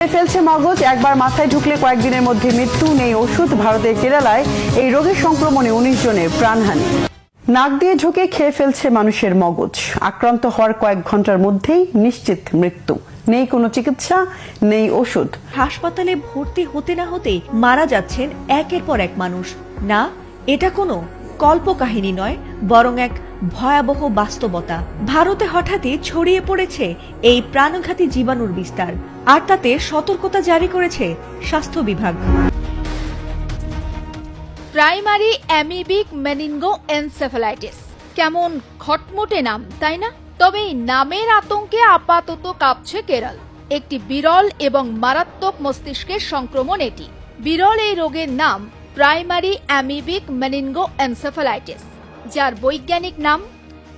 ফেলছে মগজ। একবার মাথায় ঢুকলে কয়েকদিনের মধ্যে মৃত্যু নেই ওষুধ। ভারতের কেরালায় এই রোগের সংক্রমণে উনিশ জনের প্রাণহানি। নাক দিয়ে ঢুকে খেয়ে ফেলছে মানুষের মগজ। আক্রান্ত হওয়ার কয়েক ঘণ্টার মধ্যেই নিশ্চিত মৃত্যু। নেই কোনো চিকিৎসা, নেই ওষুধ। হাসপাতালে ভর্তি হতে না হতেই মারা যাচ্ছেন একের পর এক মানুষ। না, এটা কোনো কল্পকাহিনী নয়, বরং এক ভয়াবহ বাস্তবতা। ভারতে হঠাৎই ছড়িয়ে পড়েছে এই প্রাণঘাতী জীবাণুর বিস্তার, আর তাতে সতর্কতা জারি করেছে স্বাস্থ্য বিভাগ। Primary amoebic meningoencephalitis. কেমন খটমটে নাম, তাই না? তবে এই নামের আতঙ্কে আপাতত কাঁপছে কেরল। একটি বিরল এবং মারাত্মক মস্তিষ্কের সংক্রমণ এটি। বিরল এই রোগের নাম প্রাইমারি অ্যামিবিক মেনিনগো এনসেফালাইটিস যার বৈজ্ঞানিক নাম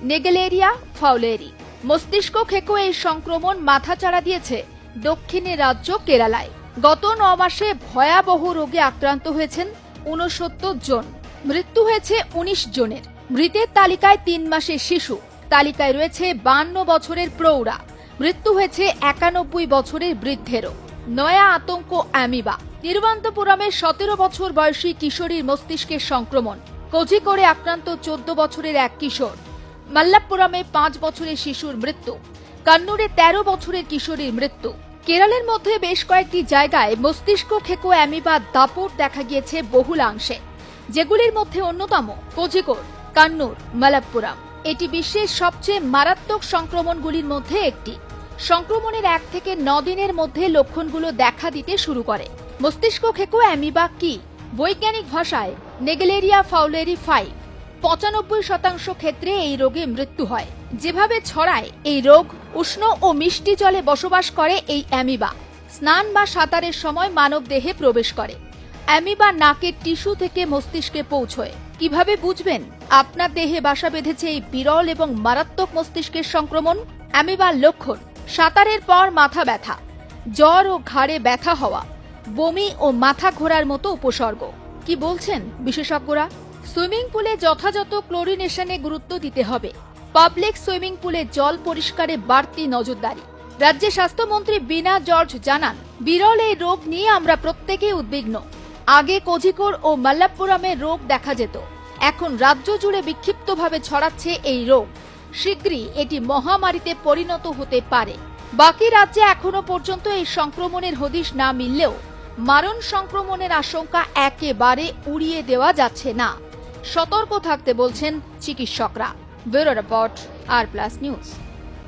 নেগেলেরিয়া ফাউলেরি। মস্তিষ্ক খেকো এই সংক্রমণ মাথা মাথাচাড়া দিয়েছে দক্ষিণের রাজ্য কেরালায়। গত ন মাসে ভয়াবহ রোগে আক্রান্ত হয়েছেন ঊনসত্তর জন। মৃত্যু হয়েছে উনিশ জনের। মৃতের তালিকায় তিন মাসের শিশু। তালিকায় রয়েছে বান্ন বছরের প্রৌঢ়া। মৃত্যু হয়েছে একানব্বই বছরের বৃদ্ধেরও। নয়া আতঙ্ক অ্যামিবা। তিরুবন্তপুরমের সতেরো বছর বয়সী কিশোরীর মস্তিষ্কের সংক্রমণ। কোঝিকোড়ে আক্রান্ত চোদ্দ বছরের এক কিশোর। মাল্লাপুরমে পাঁচ বছরের শিশুর মৃত্যু। কান্নুরে তেরো বছরের কিশোরীর মৃত্যু। কেরালের মধ্যে বেশ কয়েকটি জায়গায় মস্তিষ্ক খেকো অ্যামিবা দাপট দেখা গিয়েছে বহুলাংশে যেগুলির মধ্যে অন্যতম কোঝিকোড কান্নুর মালাপ্পুরাম এটি বিশ্বের সবচেয়ে মারাত্মক সংক্রমণগুলির মধ্যে একটি। সংক্রমণের এক থেকে ন দিনের মধ্যে লক্ষণগুলো দেখা দিতে শুরু করে। মস্তিষ্ক খেকো অ্যামিবা কি? বৈজ্ঞানিক ভাষায়, নেগেলেরিয়া ফাউলেরি ফাইভ, পঁচানব্বই শতাংশ ক্ষেত্রে এই রোগে মৃত্যু হয়। যেভাবে ছড়ায়, এই রোগ উষ্ণ ও মিষ্টি জলে বসবাস করে এই অ্যামিবা। স্নান বা সাঁতারের সময় মানব দেহে প্রবেশ করে। অ্যামিবা নাকের টিস্যু থেকে মস্তিষ্কে পৌঁছয়। কীভাবে বুঝবেন? আপনার দেহে বাসা বেঁধেছে এই বিরল এবং মারাত্মক মস্তিষ্কের সংক্রমণ? অ্যামিবার লক্ষণ, সাঁতারের পর মাথা ব্যথা, জ্বর ও ঘাড়ে ব্যথা হওয়া। বমি ও মাথা ঘোরার মতো উপসর্গ। কি বলছেন বিশেষজ্ঞরা? সুইমিং পুলে যথাযথ ক্লোরিনেশনে গুরুত্ব দিতে হবে। পাবলিক সুইমিং পুলে জল পরিষ্কারে বাড়তি নজরদারি। রাজ্যের স্বাস্থ্যমন্ত্রী বিনা জর্জ জানান, বিরল এই রোগ নিয়ে আমরা প্রত্যেকেই উদ্বিগ্ন। আগে কোঝিকোড় ও মাল্লাপুরমে রোগ দেখা যেত। এখন রাজ্য জুড়ে বিক্ষিপ্তভাবে ছড়াচ্ছে এই রোগ। শীঘ্রই এটি মহামারীতে পরিণত হতে পারে। বাকি রাজ্যে এখনও পর্যন্ত এই সংক্রমণের হদিশ না মিললেও মারণ সংক্রমণের আশঙ্কা একেবারে উড়িয়ে দেওয়া যাচ্ছে না। সতর্ক থাকতে বলছেন চিকিৎসকরা। Bureau report R plus news.